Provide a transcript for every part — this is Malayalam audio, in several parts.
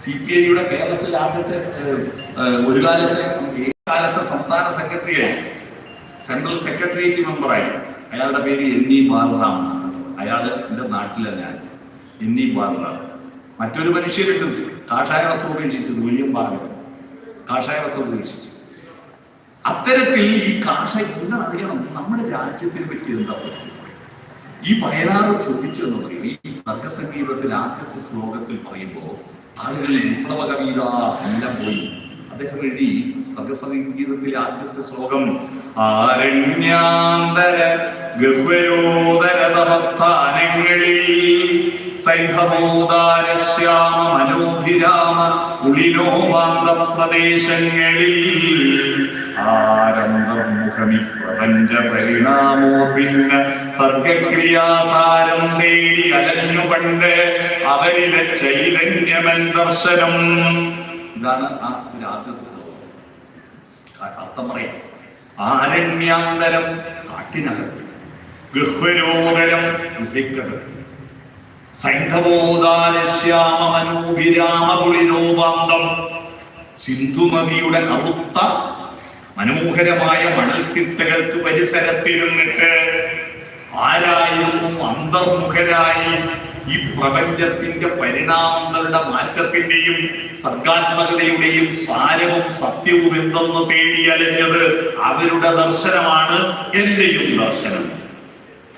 സി പി ഐയുടെ കേരളത്തിൽ ആദ്യത്തെ ഒരു കാലത്തെ കാലത്തെ സംസ്ഥാന സെക്രട്ടറിയായി സെൻട്രൽ സെക്രട്ടേറിയറ്റ് മെമ്പറായി. അയാളുടെ പേര് എൻ ഇ ബാലറാം. അയാൾ എന്റെ നാട്ടിലെ ഞാൻ. N E Balaram. മറ്റൊരു മനുഷ്യരുണ്ട്. കാഷായ വസ്ത്രം ഉപേക്ഷിച്ചത് വില്യം ബാലർ കാഷായ വസ്ത്രം ഉപേക്ഷിച്ചു. അത്തരത്തിൽ ഈ കാഷായ നിങ്ങൾ അറിയണം? നമ്മുടെ രാജ്യത്തിനെ പറ്റി എന്താ പറ്റുക ഈ വയലാറ് ശ്രദ്ധിച്ചു എന്ന് പറയും. ഈ സർഗസംഗീതത്തിൽ ആദ്യത്തെ ശ്ലോകത്തിൽ പറയുമ്പോൾ ആളുകൾ വിപ്ലവ കവിത എല്ലാം പോയി. അദ്ദേഹം എഴുതി സർഗസംഗീതത്തിലെ ആദ്യത്തെ ശ്ലോകം ആരണ്യാന്തര ഗഹ്വരോദര തപസ്ഥാനങ്ങളിൽ സൈന്ധമോദാര ശ്യാമ മനോഭിരാമ കുളിനോവാന്ത പ്രദേശങ്ങളിൽ ആരംഭമുഖമി പ്രപഞ്ച പരിണാമോ പിന്നെ സർഗക്രിയാസാരം നേടി അലഞ്ഞു പണ്ട് അവരിലെ ചൈതന്യമൻ ദർശനം. ഇതാണ് ആ ആദ്യത്തെ ശ്ലോകം. അർത്ഥം പറയാം. ആരണ്യാന്തരം കാട്ടിനകത്ത് മനോഭിരാമ പുളിനോപാന്തം സിന്ധു നദിയുടെ കറുത്ത മനോഹരമായ മണൽത്തിട്ടകൾക്ക് പരിസരത്തിരുന്നിട്ട് ആരായിരുന്നു അന്തർമുഖരായി ഈ പ്രപഞ്ചത്തിന്റെ പരിണാമങ്ങളുടെ മാറ്റത്തിന്റെയും സർഗാത്മകതയുടെയും സാരവും സത്യവും എന്തെന്ന് തേടി അലഞ്ഞത് അവരുടെ ദർശനമാണ് എന്റെയും ദർശനം.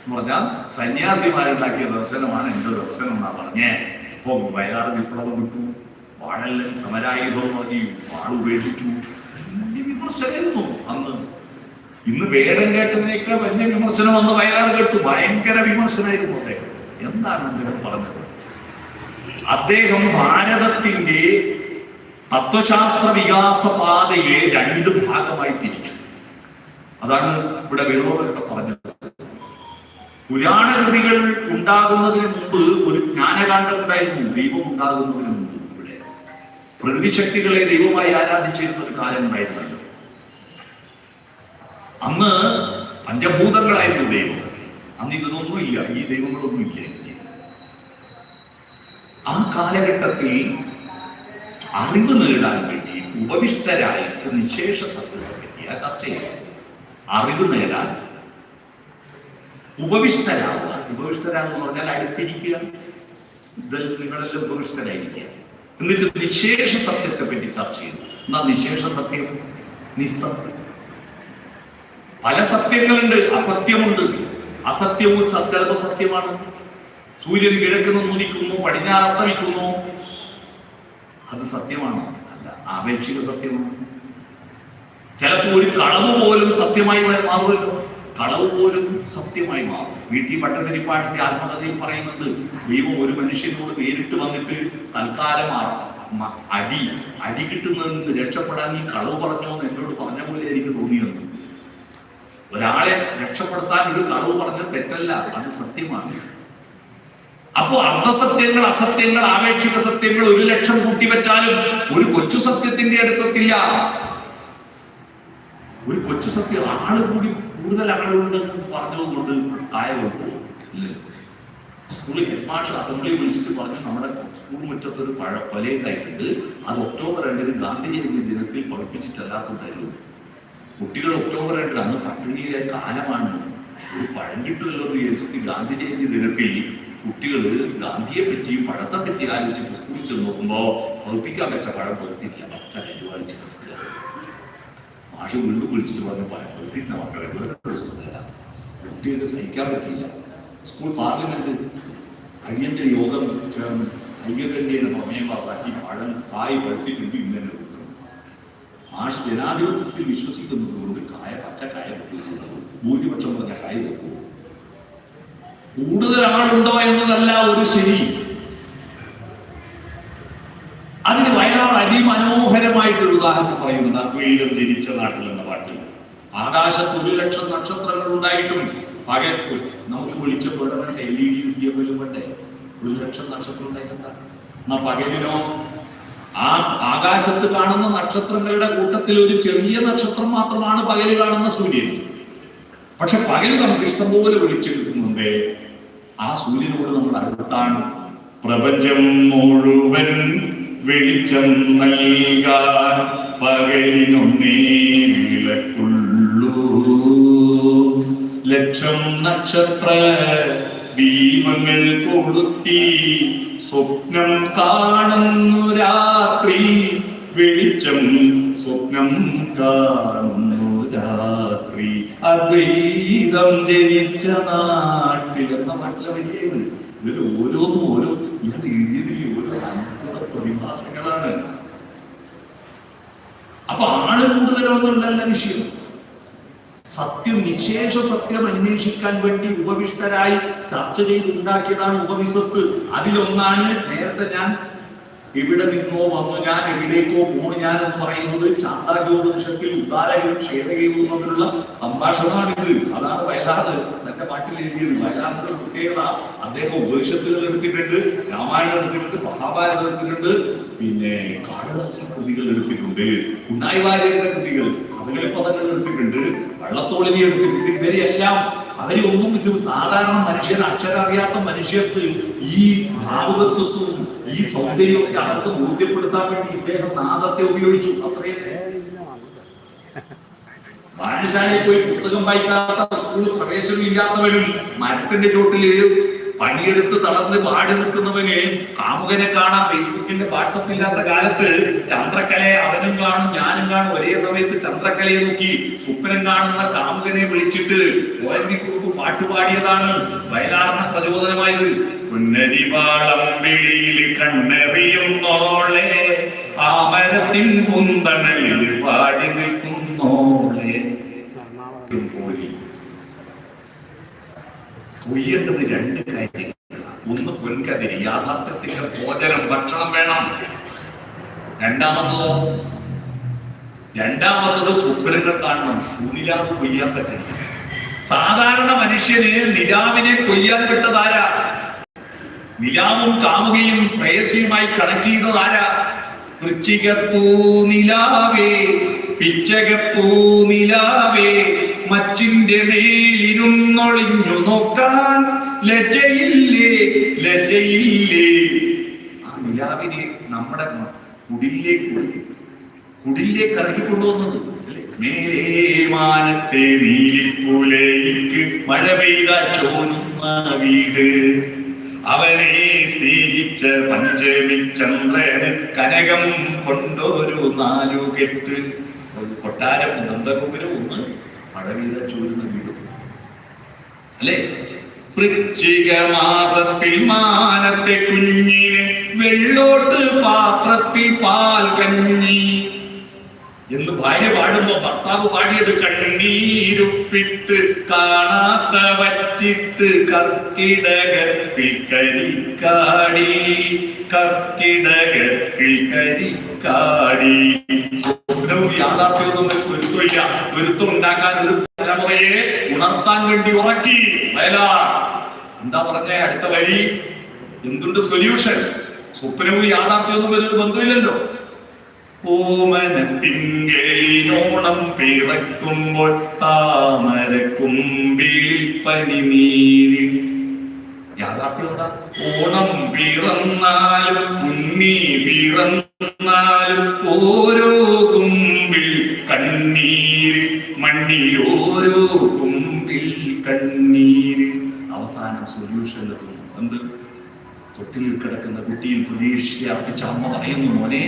എന്ന് പറഞ്ഞാൽ സന്യാസിമാരുണ്ടാക്കിയ ദർശനമാണ് എന്റെ ദർശനം എന്നാ പറഞ്ഞേ. ഇപ്പൊ വയനാട് വിപ്ലവം വിട്ടു. വാഴല്ലൻ സമരായുധം പറഞ്ഞു വാൾ ഉപേക്ഷിച്ചു. വിമർശനമായിരുന്നു അന്ന് ഇന്ന് വേടം കേട്ടതിനേക്കാൾ വലിയ വിമർശനം അന്ന് വയലാർ കേട്ടു. ഭയങ്കര വിമർശനമായിരുന്നു അദ്ദേഹം. എന്താണ് അദ്ദേഹം പറഞ്ഞത്? അദ്ദേഹം ഭാരതത്തിന്റെ തത്വശാസ്ത്ര വികാസ പാതയെ രണ്ട് ഭാഗമായി തിരിച്ചു. അതാണ് ഇവിടെ വേണുഗോപാലൊക്കെ പറഞ്ഞത്. പുരാണ കൃതികൾ ഉണ്ടാകുന്നതിന് മുമ്പ് ഒരു ജ്ഞാനകാന്ഡം ഉണ്ടായിരുന്നു. ദൈവം ഉണ്ടാകുന്നതിന് മുമ്പ് ഇവിടെ. പ്രകൃതി ശക്തികളെ ദൈവമായി ആരാധിച്ചിരുന്ന ഒരു കാലം ഉണ്ടായിരുന്നല്ലോ. അന്ന് പഞ്ചഭൂതങ്ങളായിരുന്നു ദൈവം. അന്ന് ഇതൊന്നും ഇല്ല. ഈ ദൈവങ്ങളൊന്നും ഇല്ല. ആ കാലഘട്ടത്തിൽ അറിവ് നേടാൻ വേണ്ടി ഉപവിഷ്ടരായിട്ട് നിശേഷ സത്യത്തെ പറ്റി ആ ചർച്ച ചെയ്തു അറിവ് നേടാൻ ഉപവിഷ്ടരാവുക. ഉപവിഷ്ടരാന്ന് പറഞ്ഞാൽ അടുത്തിരിക്കുക. ഇത് നിങ്ങളെല്ലാം ഉപവിഷ്ടരായിരിക്കുക. എന്നിട്ട് നിശേഷ സത്യത്തെ പറ്റി ചർച്ച ചെയ്യുന്നു. എന്നാ നിശേഷ സത്യം? നിസ്സത്യം. പല സത്യങ്ങളുണ്ട്. അസത്യമുണ്ട്. അസത്യവും ചിലപ്പോൾ സത്യമാണ്. സൂര്യൻ കിഴക്കുന്നു നൂലിക്കുന്നു പടിഞ്ഞാറ് അസ്തമിക്കുന്നു. അത് സത്യമാണ്. അല്ല ആപേക്ഷിക സത്യമാണ്. ചിലപ്പോൾ ഒരു കളവ് പോലും സത്യമായി മാറുമല്ലോ. കളവ് പോലും സത്യമായി മാറും. വീട്ടിൽ പട്ടതിരിപ്പാട്ടിന്റെ ആത്മകഥയിൽ പറയുന്നത് ദൈവം ഒരു മനുഷ്യനോട് നേരിട്ട് വന്നിട്ട് തൽക്കാലം അടി അടി കിട്ടുന്നതിൽ നിന്ന് രക്ഷപ്പെടാൻ നീ കളവ് പറഞ്ഞോ എന്ന് എന്നോട് പറഞ്ഞ ഒരാളെ രക്ഷപ്പെടുത്താൻ ഒരു കളവ് പറഞ്ഞ തെറ്റല്ല അത് സത്യമാണ്. അപ്പോ അർദ്ധസത്യങ്ങൾ അസത്യങ്ങൾ ആപേക്ഷിക സത്യങ്ങൾ ഒരു ലക്ഷം കൂട്ടിവെച്ചാലും ഒരു കൊച്ചു സത്യത്തിന്റെ അടുത്തെത്തില്ല. ഒരു കൊച്ചു സത്യം ആൾ കൂടി കൂടുതൽ ആളുകളുണ്ടെന്ന് പറഞ്ഞതുകൊണ്ട് ഇല്ലല്ലോ സ്കൂളിൽ ഹെഡ് മാസ്റ്റർ അസംബ്ലി വിളിച്ചിട്ട് പറഞ്ഞു നമ്മുടെ സ്കൂൾ മുറ്റത്തൊരു പഴ കൊലയുണ്ടായിട്ടുണ്ട്. അത് ഒക്ടോബർ രണ്ടിന് ഗാന്ധി ജയന്തി ദിനത്തിൽ പഠിപ്പിച്ചിട്ടല്ലാത്ത തരൂ കുട്ടികൾ ഒക്ടോബർ രണ്ടിൽ അന്ന് പട്ടിണിയിലെ കാലമാണ്. ഒരു പഴം കിട്ടുമല്ലോ എന്ന് വിചാരിച്ചിട്ട് ഗാന്ധി ജയന്തി ദിനത്തിൽ കുട്ടികൾ ഗാന്ധിയെ പറ്റിയും പഴത്തെ പറ്റി ആലോചിച്ച് സ്കൂളിൽ ചെന്ന് നോക്കുമ്പോൾ പഠിപ്പിക്കാൻ വെച്ച പഴം പെറുത്തിട്ടില്ല. പച്ച കരുവാളിച്ച് നിൽക്കുക മാഷ് വീണ്ടും വിളിച്ചിട്ട് പറഞ്ഞു പഴം പെറുത്തിട്ടില്ല മക്കളെ കുട്ടികൾക്ക് സഹിക്കാൻ പറ്റില്ല സ്കൂൾ പാർലമെന്റ് അടിയന്തര യോഗം ചേർന്ന് ഐക്യകണ്ഠ്യേന പ്രമേയം പാസാക്കി പഴം കായ് പഴുത്തിട്ടുണ്ട് മാഷ് ജനാധിപത്യത്തിൽ വിശ്വസിക്കുന്നത് കൊണ്ട് കായ പച്ച കായ വെക്കുന്നത് ഭൂരിപക്ഷം പറഞ്ഞ കായ വെക്കുമോ കൂടുതൽ ആളുണ്ടോ എന്നതല്ല ഒരു ശരി. അതിന് വയലാർ അതിമനോഹരമായിട്ടൊരു ഉദാഹരണം പറയുന്നുണ്ട്. അദ്വൈതം ജനിച്ച നാട്ടിൽ എന്ന പാട്ടിൽ. ആകാശത്ത് ഒരു ലക്ഷം നക്ഷത്രങ്ങൾ ഉണ്ടായിട്ടും പകൽ നമുക്ക് വിളിച്ചപ്പോഴും എൽ ഇ ഡി സി ഒരു ലക്ഷം നക്ഷത്രം ഉണ്ടായിട്ടെന്താ എന്നാ പകലിനോ ആ ആകാശത്ത് കാണുന്ന നക്ഷത്രങ്ങളുടെ കൂട്ടത്തിൽ ഒരു ചെറിയ നക്ഷത്രം മാത്രമാണ് പകൽ കാണുന്ന സൂര്യൻ. പക്ഷെ പകൽ നമുക്ക് ഇഷ്ടം പോലെ വിളിച്ചു കിട്ടുന്നുണ്ട് ആ സൂര്യനോട് നമ്മൾ അടുത്താണ്. പ്രപഞ്ചം മുഴുവൻ വെളിച്ചം നൽകാൻ പകലിനൊന്നേ ലക്ഷം നക്ഷത്ര ദീപങ്ങൾ കൊളുത്തി സ്വപ്നം കാണുന്നു രാത്രി. വെളിച്ചം സ്വപ്നം കാണുന്നു രാത്രി. അദ്വൈതം ജനിച്ച നാട്ടിൽ. എന്ന പാട്ടിലെ ഇതിൽ ഓരോന്നും ഓരോ ഇയാൾ എഴുതിയതിൽ ഓരോ അത്ഭുത പ്രതിഭാസങ്ങളാണ്. അപ്പൊ ആൾ കൂടുതലൊന്നുണ്ടല്ല വിഷയം. സത്യം നിശേഷ സത്യം അന്വേഷിക്കാൻ വേണ്ടി ഉപവിഷ്ടരായി ചർച്ച ചെയ്ത് ഉണ്ടാക്കിയതാണ് ഉപനിഷത്ത്. അതിലൊന്നാണ് നേരത്തെ ഞാൻ എവിടെ നിന്നോ വന്നു ഞാൻ എവിടേക്കോ പോണു ഞാൻ എന്ന് പറയുന്നത് ചാന്താഗ്യോപനിഷത്തിൽ ഉദാരകരും ക്ഷേതകയും തമ്മിലുള്ള സംഭാഷണമാണിത്. അതാണ് വയലാറ് തന്റെ പാട്ടിൽ എഴുതിയത്. വയലാറിന്റെ പ്രത്യേകത അദ്ദേഹം ഉപനിഷത്തുകൾ എടുത്തിട്ടുണ്ട് രാമായണം എടുത്തിട്ടുണ്ട് മഹാഭാരതം എടുത്തിട്ടുണ്ട് പിന്നെ കാളിദാസ കൃതികൾ എടുത്തിട്ടുണ്ട് ഉണ്ണായി വാര്യന്റെ കൃതികൾ കഥകളി പദങ്ങൾ എടുത്തിട്ടുണ്ട് വള്ളത്തോളിനെ എടുത്തിട്ടുണ്ട് ഇവരെയെല്ലാം അവരെ ഒന്നും ഇത് സാധാരണ മനുഷ്യൻ അക്ഷരം അറിയാത്ത മനുഷ്യർക്ക് ഈ ഭാവുകത്വവും ഈ സൗന്ദര്യമൊക്കെ അവർക്ക് ബോധ്യപ്പെടുത്താൻ വേണ്ടി ഇദ്ദേഹം നാദത്തെ ഉപയോഗിച്ചു. അത്രയും വായനശാലയിൽ പോയി പുസ്തകം വായിക്കാത്ത സ്കൂളിൽ പ്രവേശനം ഇല്ലാത്തവരും മരത്തിന്റെ ചോട്ടിൽ പണിയെടുത്ത് തളർന്ന് പാടി നിൽക്കുന്നവന് കാമുകനെ കാണാം ഫേസ്ബുക്കിന്റെ വാട്സപ്പ് ഇല്ലാത്ത കാലത്ത് ചന്ദ്രക്കലയെ അവനും കാണും ഞാനും കാണും. ഒരേ സമയത്ത് ചന്ദ്രക്കലയെ നോക്കി സ്വപ്നം കാണുന്ന കാമുകനെ വിളിച്ചിട്ട് കുറുപ്പ് പാട്ടുപാടിയതാണ് വയലാറുന്ന പ്രചോദനമായത്. പുന്നരിവാളം കണ്ണെറിയുന്നോളെ ആ മരത്തിൻ കുന്തണലിൽ പാടി നിൽക്കുന്നോളെ പോയി കൊയ്യേണ്ടത് രണ്ട് കാര്യങ്ങൾ ഒന്ന് പൊൻകതിരി യാഥാർത്ഥ്യത്തിന്റെ ഭോജനം ഭക്ഷണം വേണം. രണ്ടാമത്തതോ? രണ്ടാമത്തത് സ്വപ്നങ്ങൾ കാണണം. നിലാവ് കൊയ്യാൻ പറ്റില്ല. സാധാരണ മനുഷ്യന് നിലാവിനെ കൊയ്യാൻ വിട്ടതാരാ നിലാവും കാമുകയും പ്രേയസിയുമായി കണക്ട് ചെയ്തതാരാ വൃശ്ചികപ്പൂ നിലാവേ പിച്ചകപ്പൂ നിലാവേ മച്ചിന്റെ മേലിരുന്നൊളിഞ്ഞു നോക്കാൻ ലജയില്ലേ ലജയില്ലേ ആ നിലാവിനെ നമ്മുടെ കുടിലേക്ക് കുടിലേക്ക് ഇറക്കിക്കൊണ്ടുവന്നത് അല്ലേ? മേലേ മാനത്തെ നീലിപ്പുലേക്ക് മഴ പെയ്ത ചോരുന്ന വീട്. അവനെ സ്നേഹിച്ച പഞ്ചമി ചന്ദ്രന് കനകം കൊണ്ടൊരു നാലു കെട്ട് കൊട്ടാരം ദന്തകുപുരം ഒന്ന്. മഴ പെയ്ത ചോരുന്ന വീടും അല്ലേ? വൃശ്ചിക മാസത്തിൽ മാനത്തെ കുഞ്ഞിന് വെള്ളോട്ട് പാത്രത്തിൽ പാൽ കഞ്ഞി. എന്ന് ഭാര്യ പാടുമ്പോ ഭർത്താവ് പാടിയത് കണ്ണീരുപ്പിട്ട് കാണാത്ത വറ്റിട്ട് കർക്കിടകത്തിൽ കരിക്കാടി കർക്കിടകത്തിൽ കരിക്കാടി സ്വപ്നവും യാഥാർത്ഥ്യവും തമ്മിൽ പൊരുത്തമില്ല പൊരുത്തം ഉണ്ടാക്കാൻ ഒരു തലമുറയെ ഉണർത്താൻ വേണ്ടി ഉറക്കി. വയലാർ എന്താ പറഞ്ഞ? അടുത്ത വഴി എന്തുണ്ട് സൊല്യൂഷൻ സ്വപ്നവും യാഥാർത്ഥ്യവും തമ്മിൽ ഒരു ബന്ധമില്ലല്ലോ. ഓമനത്തിങ്കളിനോണം പിറക്കുമ്പോൾ താമരക്കുമ്പിൽ പനിനീരിൽ. യാഥാർത്ഥ്യം എന്താ ഓണം പിറന്നാലും ഉണ്ണി പിറന്നാലും ഓരോ കുമ്പിൽ കണ്ണീര് മണ്ണിൽ ഓരോ കുമ്പിൽ കണ്ണീര്. അവസാനം സൊല്യൂഷൻ എത്തുന്നു എന്ത്? തൊട്ടിൽ കിടക്കുന്ന കുട്ടിയിൽ പ്രതീക്ഷയർപ്പിച്ച അമ്മ പറയുന്നു മോനെ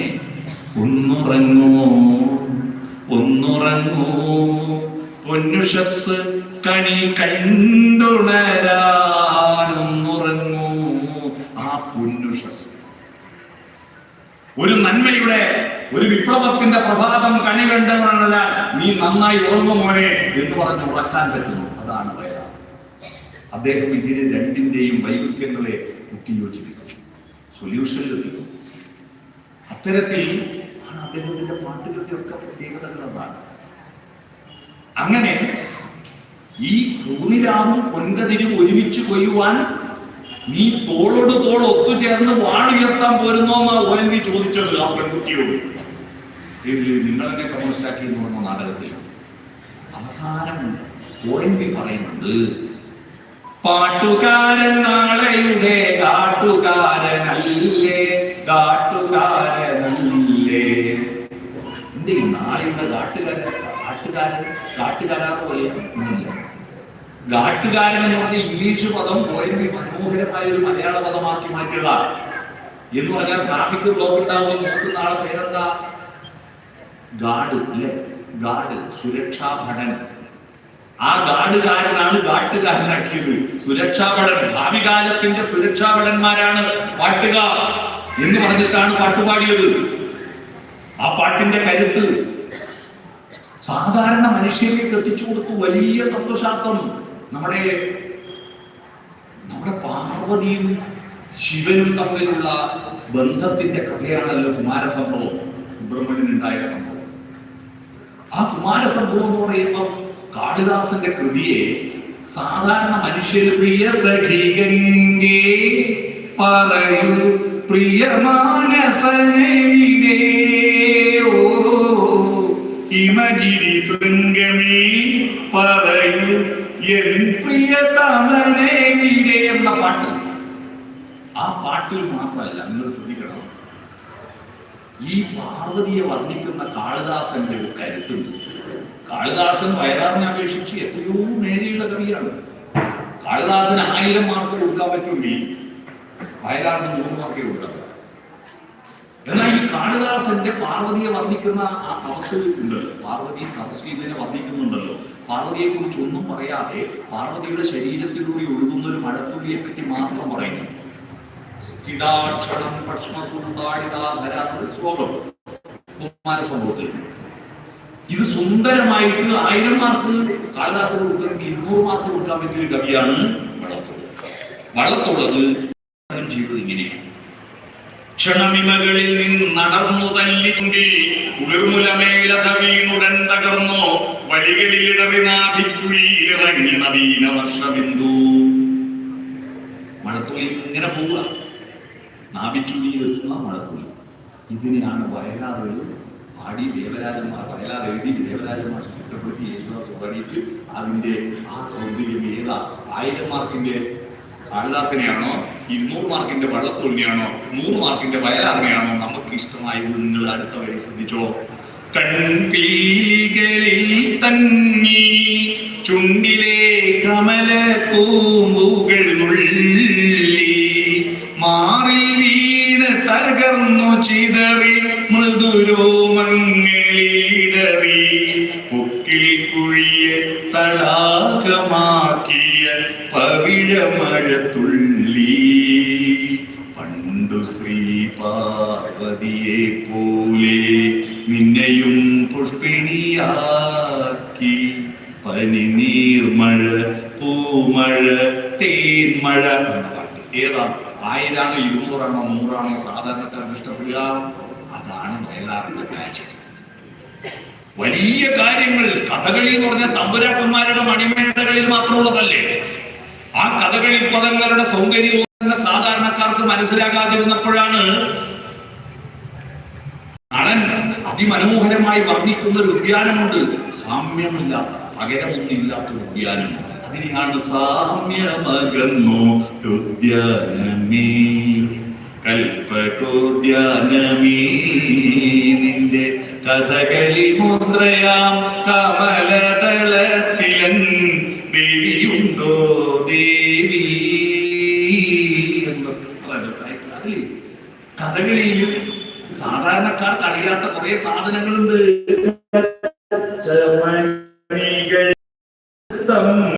ഒന്നുറങ്ങോ ഒന്നുറങ്ങോ പൊന്നുഷസ് കണി കണ്ടുണരാൻ ഒന്നുറങ്ങൂ ആ പൊന്നുഷസ് ഒരു നന്മയുടെ ഒരു വിപ്ലവത്തിന്റെ പ്രഭാതം കണി കണ്ടതാണല്ല നീ നന്നായി ഉറങ്ങു മോനെ എന്ന് പറഞ്ഞ് ഉറക്കാൻ പറ്റുന്നു. അതാണ് വയലാർ അദ്ദേഹം ഇതിന് രണ്ടിന്റെയും വൈരുദ്ധ്യങ്ങളെ കൂട്ടിയോജിപ്പിക്കുന്നു സൊല്യൂഷനിലെത്തിക്കുന്നു അത്തരത്തിൽ ആണ് അദ്ദേഹത്തിന്റെ പാട്ടുകളുടെ ഒക്കെ പ്രത്യേകതകൾ അതാണ്. അങ്ങനെ ഈ പൂനിലാവും പൊൻകതിരും ഒരുമിച്ച് കൊയ്യുവാൻ നീ തോളോട് തോൾ ഒത്തുചേർന്ന് വാളുയർത്താൻ പോരുന്നോ എന്നാ ഉഹൻവി ചോദിച്ചത് ആ പെൺകുട്ടിയോട്. നിങ്ങളെന്നെ കമ്മ്യൂണിസ്റ്റ് ആക്കി എന്ന് പറഞ്ഞ നാടകത്തിൽ അവസാനം ഉഹൻവി പറയുന്നുണ്ട് പാട്ടുകാരൻ നാളെയുടെ കാട്ടുകാരനല്ലേ? കാട്ടുകാരനല്ലേ? എന്തേ നാളെയുടെ കാട്ടുകാരൻ കാട്ടുകാരൻ കാട്ടുകാരാന്ന് പോലെയാണ് ഒന്നുമില്ല കാട്ടുകാരൻ എന്ന് പറഞ്ഞ ഇംഗ്ലീഷ് പദം പോയി മനോഹരമായ ഒരു മലയാള പദമാക്കി മാറ്റുക എന്ന് പറഞ്ഞാൽ ട്രാഫിക് ബ്ലോക്ക് ഉണ്ടാകുമ്പോൾ നോക്കുന്ന ആളെ പേരെന്താ? ഗാർഡ് അല്ലെ? ഗാർഡ് സുരക്ഷാ ഭടൻ. ആ ഗാർഡുകാരനാണ് ഗാട്ടുകാരനാക്കിയത്. സുരക്ഷാ ഭടൻ. ഭാവി കാലത്തിന്റെ സുരക്ഷാ ഭടന്മാരാണ് പാട്ടുകാർ എന്ന് പറഞ്ഞിട്ടാണ് പാട്ടുപാടിയത് ആ പാട്ടിന്റെ കരുത്ത് സാധാരണ മനുഷ്യരിലേക്ക് എത്തിച്ചു കൊടുത്തു വലിയ തത്വശാസ്ത്രം. നമ്മുടെ നമ്മുടെ പാർവതിയും ശിവനും തമ്മിലുള്ള ബന്ധത്തിന്റെ കഥയാണല്ലോ കുമാരസംഭവം. സുബ്രഹ്മണ്യൻ ഉണ്ടായ സംഭവം. ആ കുമാരസംഭവം എന്ന് പറയുമ്പോൾ കാളിദാസന്റെ കൃതിയെ സാധാരണ മനുഷ്യന് പ്രിയ സഖി ഗംഗേ പറയൂ പ്രിയ മാനസനവിടേ ഓ ഹിമഗിരി ശൃംഗമേ പറയൂ എന്ന പാട്ട്. ആ പാട്ടിൽ മാത്രമല്ല നിങ്ങൾ ശ്രദ്ധിക്കണം. ഈ പാർവതിയെ വർണിക്കുന്ന കാളിദാസന്റെ ഒരു കരുത്തുണ്ട്. കാളിദാസൻ വയലാറിനെ അപേക്ഷിച്ച് എത്രയോ നേരെയുള്ള കവിയാണ്. കാളിദാസൻ ആയിരം മാർക്ക് കൊടുക്കാൻ പറ്റുമെങ്കിൽ വയലാറിന് നൂറ് മാർക്കേ കൊടുക്കാം. എന്നാൽ ഈ കാളിദാസന്റെ പാർവതിയെ വർണിക്കുന്ന ആ തപസ് ഉണ്ടല്ലോ. പാർവതി തപസ് ചെയ്തതിനെ വർണിക്കുന്നുണ്ടല്ലോ. പാർവതിയെ കുറിച്ച് ഒന്നും പറയാതെ പാർവതിയുടെ ശരീരത്തിലൂടെ ഒഴുകുന്ന ഒരു മഴത്തുള്ളിയെ പറ്റി മാത്രം പറയുന്നു. സ്ഥിതാക്ഷണം എന്നൊരു ശ്ലോകം കുമാര സംഭവത്തിൽ ഇത് സുന്ദരമായിട്ട് ആയിരം മാർക്ക് കാളിദാസന് കൊടുക്കണമെങ്കിൽ ഇരുന്നൂറ് മാർക്ക് കൊടുക്കാൻ പറ്റിയ ഒരു കവിയാണ് വള്ളത്തോട്. വള്ളത്തോളത് ചെയ്തത് ഇങ്ങനെയാണ്. ക്ഷണമിമകളിൽ നിന്ന് നടന്നു തല്ലിച്ചുണ്ടി കുളിർമുലമേലത വീണുടൻ തകർന്നോ. വഴികളിലിടറി നാഭിച്ചുഴിയിലിറങ്ങി നവീന വർഷബിന്ദു മഴത്തുള്ളി ഇങ്ങനെ പോവുക. നാഭിച്ചുഴിയിൽ എത്തുന്ന മഴത്തുള്ളി. ഇതിനെയാണ് വയലാറുകൾ പാടി ദേവരാജന്മാർ വയലാർ എഴുതി ദേവരാജന്മാർ ചിത്രപ്പെടുത്തി യേശുദാസ് പാടിയിട്ട് അതിന്റെ ആ സൗന്ദര്യം ഏതാ? ആയിരം മാർക്കിന്റെ കാളിദാസനെയാണോ? ഇരുന്നൂറ് മാർക്കിന്റെ വള്ളത്തുള്ളിയാണോ നൂറ് മാർക്കിന്റെ വയലാറിനെയാണോ? നമുക്ക് ഇഷ്ടമായത് നിങ്ങൾ അടുത്ത വരെ ശ്രദ്ധിച്ചോ? കൺപീലികളിൽ തങ്ങി ചുണ്ടിലെ കമല പൂമ്പുകൾ ഉള്ളി മാറിൽ വീണ് തകർന്നു ചിതറി മൃദുരോമങ്ങളിടറി. പൊക്കിൽ കുഴിയെ തടാകമാക്കിയ പവിഴമഴ ഇരുന്നൂറാണോ നൂറാണോ സാധാരണക്കാർക്ക് ഇഷ്ടപ്പെടുക. അതാണ് വയലാറിന്റെ മാജിക് വലിയ കാര്യങ്ങൾ കഥകളി എന്ന് പറഞ്ഞ തമ്പുരാക്കന്മാരുടെ മണിമേടകളിൽ മാത്രമുള്ളതല്ലേ? ആ കഥകളി പദങ്ങളുടെ സൗകര്യവും തന്നെ സാധാരണക്കാർക്ക് മനസ്സിലാകാതിരുന്നപ്പോഴാണ് നടൻ അതിമനോഹരമായി വർണിക്കുന്ന ഒരു ഉദ്യാനമുണ്ട്. സാമ്യമില്ലാത്ത പകരമൊന്നുമില്ലാത്ത ഒരു ഉദ്യാനം. അതിനെയാണ് സാമ്യമകന്നോ ഉദ്യാനമേ. കൽപ്പകോദ്യാനമേ നിന്റെ കഥകളി മുദ്രയാം കമലതളത്തിലൻ ദേവിയുണ്ടോ ദേവി എന്ന് കഥകളിയിൽ സാധാരണക്കാർക്ക് അറിയാത്ത കുറെ സാധനങ്ങളുണ്ട്.